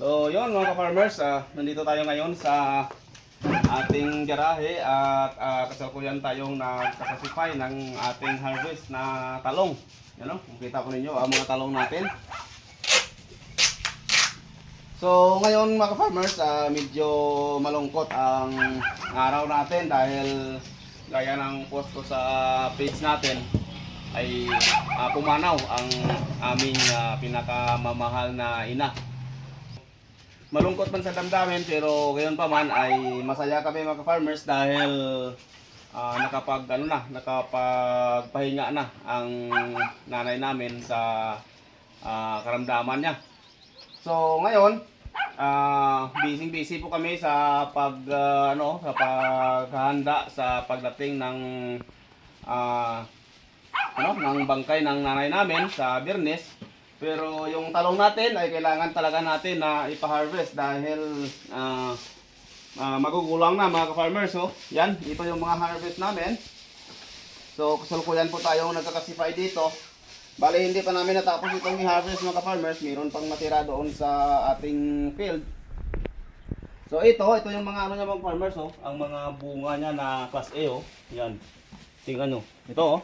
So, yun mga ka-farmers, ah, nandito tayo ngayon sa ating garahe at uh, kasalukuyan tayong nagkakasipay ng ating harvest na talong. Yan o, makita po ninyo ang mga talong natin. So, ngayon mga ka-farmers, ah, medyo malungkot ang araw natin dahil gaya ng posto sa page natin ay ah, pumanaw ang aming ah, pinakamamahal na ina. Malungkot man sa damdamin pero gayon pa man ay masaya kami mga farmers dahil ah, nakapag ano na, nakapagpahinga na ang nanay namin sa ah, karamdaman niya. So ngayon, ah busy busy po kami sa pag ah, ano, sa paghahanda sa pagdating ng ah ano, ng bangkay ng nanay namin sa Birnes. Pero yung talong natin ay kailangan talaga natin na ipa-harvest dahil ah ah, magugulang na mga ka-farmers. So, yan, ito yung mga harvest namin. So, kasalukuyan po tayong nagkakasipay dito. Bale, hindi pa namin natapos itong i-harvest mga ka-farmers. Mayroon pang matira doon sa ating field. So, ito, ito yung mga ano niya mga farmers, oh. Ang mga bunga niya na class A, oh. Yan. Tingnan nyo. Ito, oh.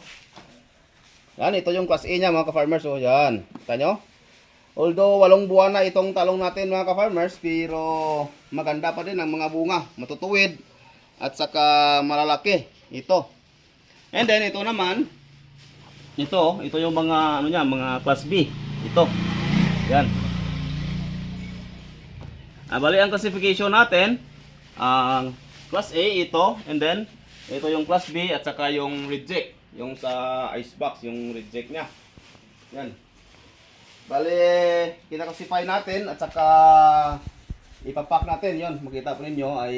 Yan, ito yung class A niya mga ka-farmers. Oh, yan. Kita nyo? Although walong buwan na itong talong natin mga ka-farmers, pero maganda pa din ang mga bunga. Matutuwid at saka malalaki. Ito. And then ito naman, ito, ito yung mga ano niya, mga class B. Ito. Yan. Ah, bali ang classification natin, ang class A ito, and then ito yung class B at saka yung reject, yung sa icebox, yung reject niya. Yan. Bali, kinaklasify natin at saka ipapack natin. Yon makita po ninyo ay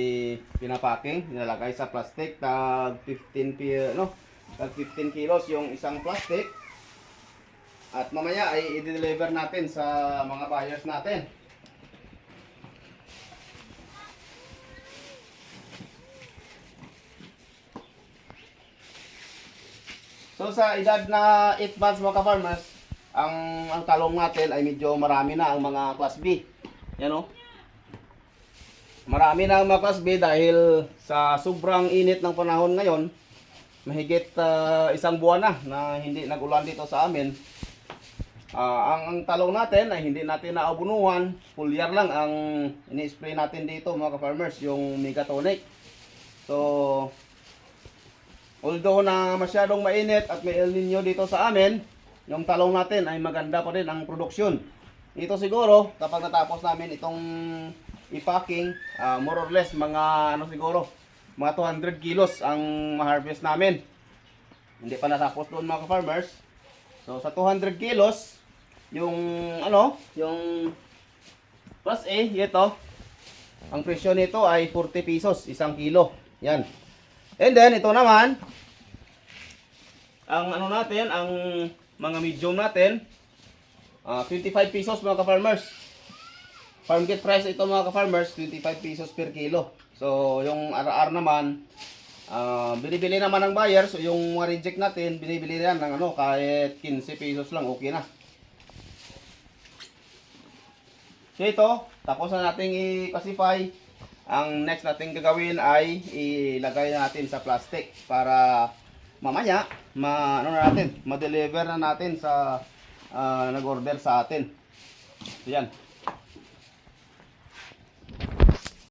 pinapacking. Nilalagay sa plastic. Tag 15 pi no tag 15 kilos yung isang plastic. At mamaya ay i-deliver natin sa mga buyers natin So sa edad na 8 months mga ka-farmers, ang ang talong natin ay medyo marami na ang mga class B. Yan o. Marami na ang mga class B dahil sa sobrang init ng panahon ngayon, mahigit ah, isang buwan na na hindi nagulan dito sa amin. Ah, ang, ang talong natin ay hindi natin naabunuhan, full year lang ang ini-spray natin dito mga ka-farmers, yung Megatonic. So, Although na masyadong mainit at may El Nino dito sa amin, yung talong natin ay maganda pa rin ang produksyon. Ito siguro, kapag natapos namin itong i-packing, ah, more or less mga ano siguro, mga 200 kilos ang ma-harvest namin. Hindi pa natapos doon mga farmers. So sa 200 kilos, yung ano, yung plus A, ito, ang presyo nito ay 40 pesos, isang kilo. Yan. And then, ito naman, ang ano natin, ang mga medium natin, ah, 25 pesos mga ka-farmers. Farm gate price ito mga ka-farmers, 25 pesos per kilo. So, yung RR naman, ah, binibili naman ng buyer. So, yung mga reject natin, binibili yan ng ano, kahit 15 pesos lang, okay na. So, ito, tapos na natin i-classify. Ang next natin gagawin ay ilagay natin sa plastic para mamaya ma ano na natin, ma-deliver na natin sa ah, nag-order sa atin. So yan.